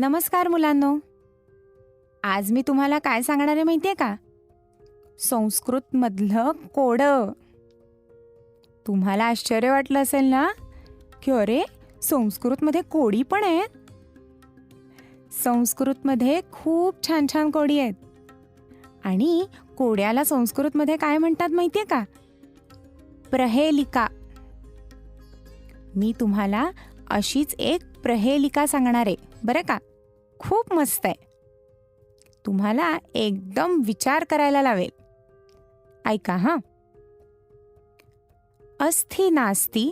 नमस्कार मुलांनो. आज मी तुम्हाला काय सांगणार आहे माहितीये का? संस्कृतमधलं कोडं. तुम्हाला आश्चर्य वाटलं असेल ना? की अरे संस्कृतमध्ये कोडी पण आहेत? संस्कृतमध्ये खूप छान छान कोडी आहेत. आणि कोड्याला संस्कृतमध्ये काय म्हणतात माहितीये का? प्रहेलिका. मी तुम्हाला अशीच एक प्रहेलिका सांगणार आहे. बरं का? खूप मस्त आहे. तुम्हाला एकदम विचार करायला लावेल. ऐका हां. अस्थि नास्ति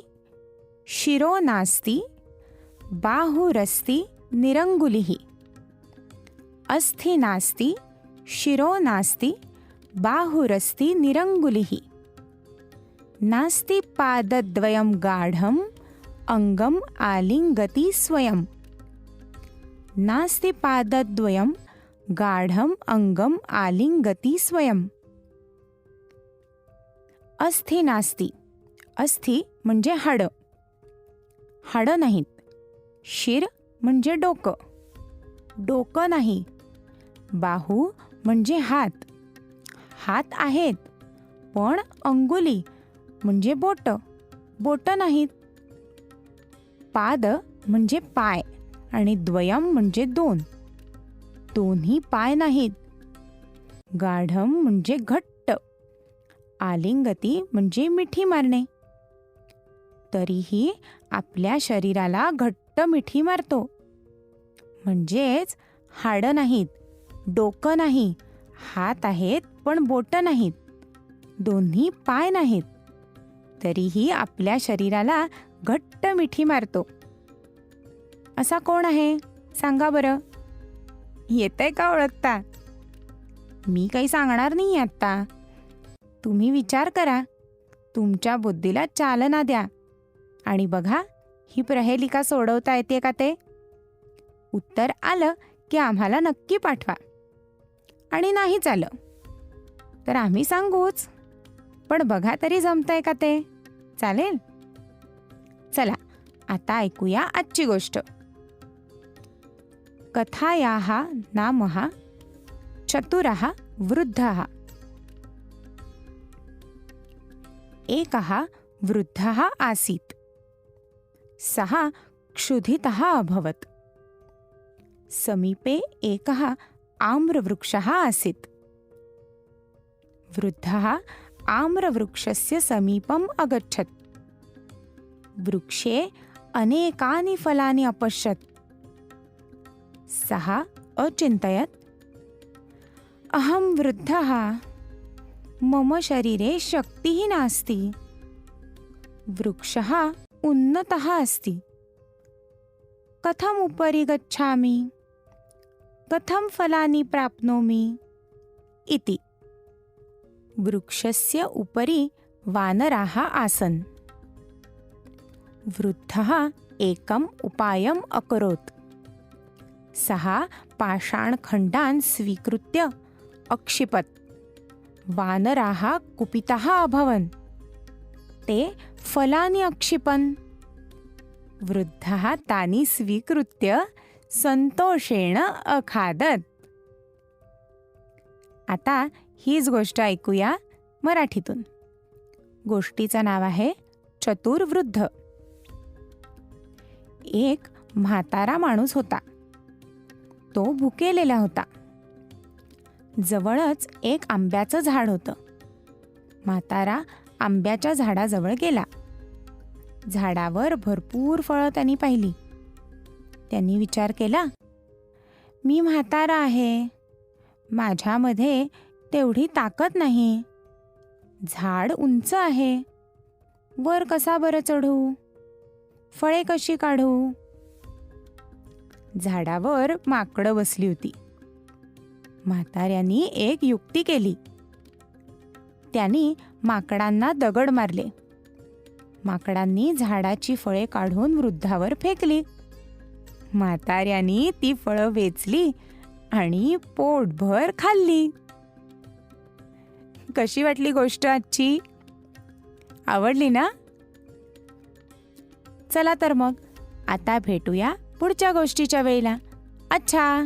शिरो नास्ति बाहुरस्ति निरंगुलिः. अस्थि नास्ति शिरो नास्ति बाहुरस्ति निरंगुलिः. नास्ति पादद्वयं गाढम् अङ्गम् आलिङ्गति स्वयं नास्ति पादद्वयं गाढम् अङ्गम् आलिङ्गति स्वयं अस्थि नास्ति। अस्थि म्हणजे हाडं। हाडं नाहीत। शिर म्हणजे डोकं। डोकं नाही। बाहू म्हणजे हात। हात आहेत पण अंगुली म्हणजे बोट। बोट नाहीत। पाद म्हणजे पाय। आणि द्वयम म्हणजे दोन. दोन्ही पाय नाहीत. गाढम म्हणजे घट्ट. आलिंगती म्हणजे मिठी मारणे. तरीही आपल्या शरीराला घट्ट मिठी मारतो. म्हणजेच हाडं नाहीत डोकं नाही हात आहेत पण बोटं नाहीत. दोन्ही पाय नाहीत. तरीही आपल्या शरीराला घट्ट मिठी मारतो. असा कोण आहे? सांगा बरं. येतंय का ओळखता? मी काही सांगणार नाही आत्ता. तुम्ही विचार करा. तुमच्या बुद्धीला चालना द्या. आणि बघा ही प्रहेलिका सोडवता येते का ते? उत्तर आलं की आम्हाला नक्की पाठवा. आणि नाहीच आलं. तर आम्ही सांगूच. पण बघा तरी जमतंय का ते? चालेल? चला आता ऐकूया आजची गोष्ट. कथायाः नाम चतुरः वृद्धः। एकः वृद्धः आसीत्। सः क्षुधितः अभवत्। समीपे एकः आम्रवृक्षः आसीत्। वृद्धः आम्रवृक्षस्य समीपम् अगच्छत्। वृक्षे अनेकानि फलानि अपश्यत्। सः अचिन्तयत् अहं वृद्धः। मम शरीरे शक्तिः नास्ति। वृक्षः उन्नतः अस्ति। कथम् उपरि गच्छामि? कथं फलानि प्राप्नोमि? इति। वृक्षस्य उपरि वानराः आसन्। वृद्धः एकम् उपायम् अकरोत्। सहा पाषाणखंडान स्वीकृत्य अक्षिपत. वानराः कुपिताः अभवन्. ते फलानि अक्षिपन्. वृद्धः तानि स्वीकृत्य संतोषेण अखादत. आता हीच गोष्ट ऐकूया मराठीतून. गोष्टीचं नाव आहे चतुर्वृद्ध. एक म्हातारा माणूस होता. तो भुकेलेला होता. जवळच एक आंब्याचं झाड होतं. म्हातारा आंब्याच्या झाडाजवळ गेला. झाडावर भरपूर फळं त्यांनी पाहिली. त्यांनी विचार केला मी म्हातारा आहे. माझ्यामध्ये तेवढी ताकद नाही. झाड उंच आहे. वर कसा बरं चढू? फळे कशी काढू? झाडावर माकडं बसली होती. म्हाताऱ्यांनी एक युक्ती केली. त्यांनी माकडांना दगड मारले. माकडांनी झाडाची फळे काढून वृद्धावर फेकली. म्हाताऱ्यांनी ती फळं वेचली आणि पोटभर खाल्ली. कशी वाटली गोष्ट आजची? आवडली ना? चला तर मग आता भेटूया पुढच्या गोष्टीच्या वेळेला. अच्छा.